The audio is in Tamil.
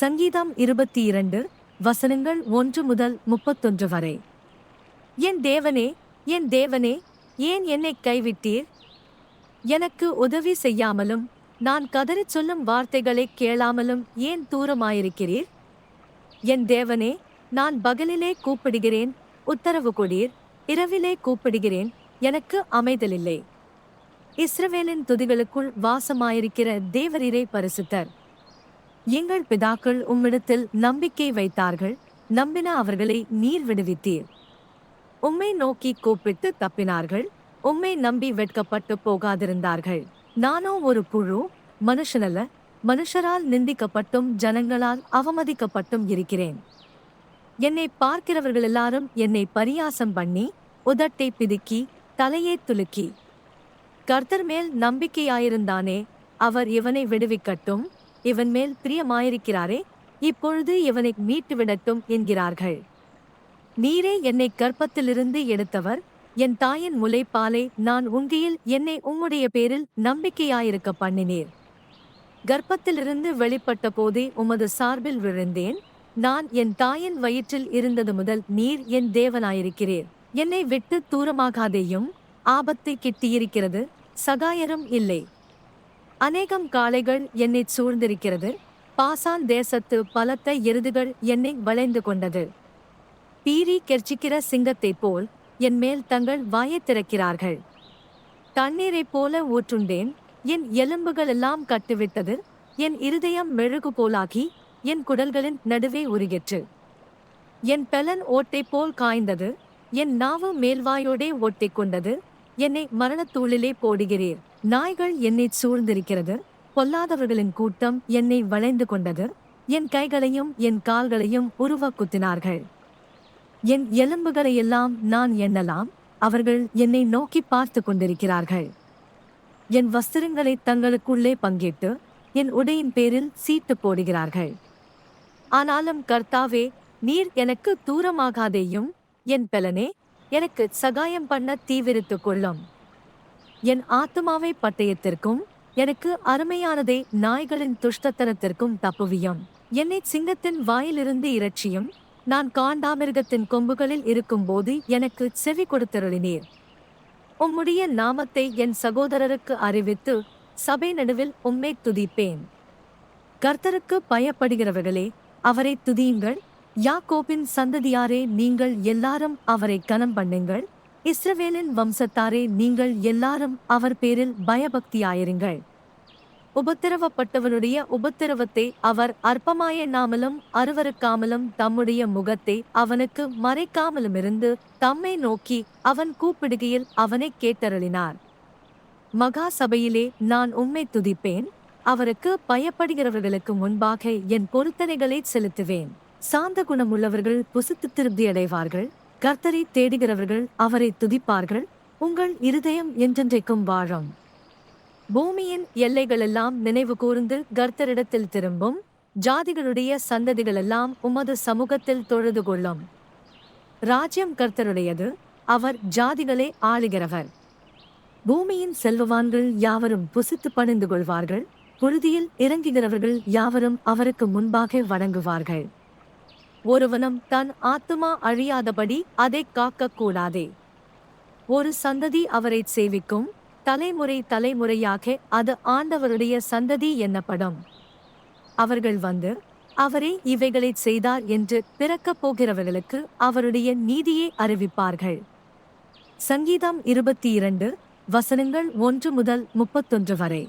சங்கீதம் இருபத்தி இரண்டு வசனங்கள் ஒன்று முதல் முப்பத்தொன்று வரை. என் தேவனே என் தேவனே ஏன் என்னை கைவிட்டீர்? எனக்கு உதவி செய்யாமலும் நான் கதறிச் சொல்லும் வார்த்தைகளை கேளாமலும் ஏன் தூரமாயிருக்கிறீர்? என் தேவனே நான் பகலிலே கூப்பிடுகிறேன் உத்தரவு கொடீர். இரவிலே கூப்பிடுகிறேன் எனக்கு அமைதலில்லை. இஸ்ரவேலின் துதிகளுக்குள் வாசமாயிருக்கிற தேவரீரை பரிசுத்தர். எங்கள் பிதாக்கள் உம்மிடத்தில் நம்பிக்கை வைத்தார்கள் நம்பின அவர்களை நீர் விடுவித்தீர். உம்மை நோக்கி கூப்பிட்டு தப்பினார்கள் உம்மை நம்பி வெட்கப்பட்டு போகாதிருந்தார்கள். நானோ ஒரு புழு மனுஷனல்ல மனுஷரால் நிந்திக்கப்பட்டும் ஜனங்களால் அவமதிக்கப்பட்டும் இருக்கிறேன். என்னை பார்க்கிறவர்கள் எல்லாரும் என்னை பரியாசம் பண்ணி உதட்டை பிதுக்கி தலையை துலுக்கி. கர்த்தர் மேல் நம்பிக்கையாயிருந்தானே அவர் இவனை விடுவிக்கட்டும். இவன் மேல் பிரியமாயிருக்கிறாரே இப்பொழுது இவனை மீட்டு விடட்டும் என்கிறார்கள். நீரே என்னை கர்ப்பத்திலிருந்து எடுத்தவர் என் தாயின் முலைப்பாலை நான் உங்கியில் என்னை உம்முடைய பேரில் நம்பிக்கையாயிருக்க பண்ணினீர். கர்ப்பத்திலிருந்து வெளிப்பட்ட போதே உமது சார்பில் விழுந்தேன் நான் என் தாயின் வயிற்றில் இருந்தது முதல் நீர் என் தேவனாயிருக்கிறீர். என்னை விட்டு தூரமாகாதேயும் ஆபத்தை கிட்டியிருக்கிறது சகாயரும் இல்லை. அநேகம் காளைகள் என்னை சூழ்ந்திருக்கிறது. பாசான் தேசத்து பலத்த எருதுகள் என்னை வளைந்து கொண்டது. பீரி கெர்ச்சிக்கிற சிங்கத்தைப் போல் என் மேல் தங்கள் வாயைத் திறக்கிறார்கள். தண்ணீரைப் போல ஊற்றுண்டேன். என் எலும்புகள் எல்லாம் கட்டுவிட்டது. என் இருதயம் மெழுகு போலாகி என் குடல்களின் நடுவே உருகிற்று. என் பெலன் ஓட்டை போல் காய்ந்தது. என் நாவு மேல்வாயோடே ஓட்டிக் கொண்டது என்னை மரணத்தூளிலே போடுகிறீர். நாய்கள் என்னை சூழ்ந்திருக்கிறது. பொல்லாதவர்களின் கூட்டம் என்னை வளைந்து கொண்டது. என் கைகளையும் என் கால்களையும் உருவ குத்தினார்கள் என் எலும்புகளையெல்லாம் நான் எண்ணலாம். அவர்கள் என்னை நோக்கி பார்த்து கொண்டிருக்கிறார்கள். என் வஸ்திரங்களை தங்களுக்குள்ளே பங்கிட்டு என் உடையின் பேரில் சீட்டு போடுகிறார்கள். ஆனாலும் கர்த்தாவே நீர் எனக்கு தூரமாகாதேயும் என் பெலனே எனக்கு சகாயம் பண்ண தீவிரித்துக் கொள்ளும். என் ஆத்மாவை பட்டயத்திற்கும் எனக்கு அருமையானதே நாய்களின் துஷ்டத்தனத்திற்கும் தப்புவியும். என்னை சிங்கத்தின் வாயிலிருந்து இறைச்சியும் நான் காண்டாமிருகத்தின் கொம்புகளில் இருக்கும்போது எனக்கு செவி கொடுத்தருளினீர். உம்முடைய நாமத்தை என் சகோதரருக்கு அறிவித்து சபை நடுவில் உம்மை துதிப்பேன். கர்த்தருக்கு பயப்படுகிறவர்களே அவரை துதியுங்கள். யாக்கோபின் சந்ததியாரே நீங்கள் எல்லாரும் அவரை கனம் பண்ணுங்கள் இஸ்ரவேலின் வம்சத்தாரே நீங்கள் எல்லாரும் அவர் பேரில் பயபக்தியாயிருங்கள். உபத்திரவப்பட்டவனுடைய உபத்திரவத்தை அவர் அற்பமாய நாமலும் அருவருக்காமலும் தம்முடைய முகத்தை அவனுக்கு மறைக்காமலுமிருந்து தம்மை நோக்கி அவன் கூப்பிடுகையில் அவனை கேட்டருளினார். மகா சபையிலே நான் உம்மை துதிப்பேன். அவருக்கு பயப்படுகிறவர்களுக்கு முன்பாக என் பொருத்தனைகளை செலுத்துவேன். சாந்த குணமுள்ளவர்கள் புசித்து திருப்தி அடைவார்கள் கர்த்தரை தேடுகிறவர்கள் அவரை துதிப்பார்கள். உங்கள் இருதயம் என்றென்றைக்கும் வாழும். பூமியின் எல்லைகளெல்லாம் நினைவு கூர்ந்து கர்த்தரிடத்தில் திரும்பும். ஜாதிகளுடைய சந்ததிகளெல்லாம் உமது சமூகத்தில் தொழுது கொள்ளும். ராஜ்யம் கர்த்தருடையது. அவர் ஜாதிகளை ஆளுகிறவர். பூமியின் செல்வவான்கள் யாவரும் புசித்து பணிந்து கொள்வார்கள். புழுதியில் இறங்குகிறவர்கள் யாவரும் அவருக்கு முன்பாக வணங்குவார்கள். ஒருவனும் தன் ஆத்துமா அழியாதபடி அதை காக்கக்கூடாதே. ஒரு சந்ததி அவரை சேவிக்கும் தலைமுறை தலைமுறையாக அது ஆண்டவருடைய சந்ததி என்னப்படும். அவர்கள் வந்து அவரே இவைகளைச் செய்தார் என்று பிறக்கப் போகிறவர்களுக்கு அவருடைய நீதியை அறிவிப்பார்கள். சங்கீதம் இருபத்தி இரண்டு வசனங்கள் ஒன்று முதல் முப்பத்தொன்று வரை.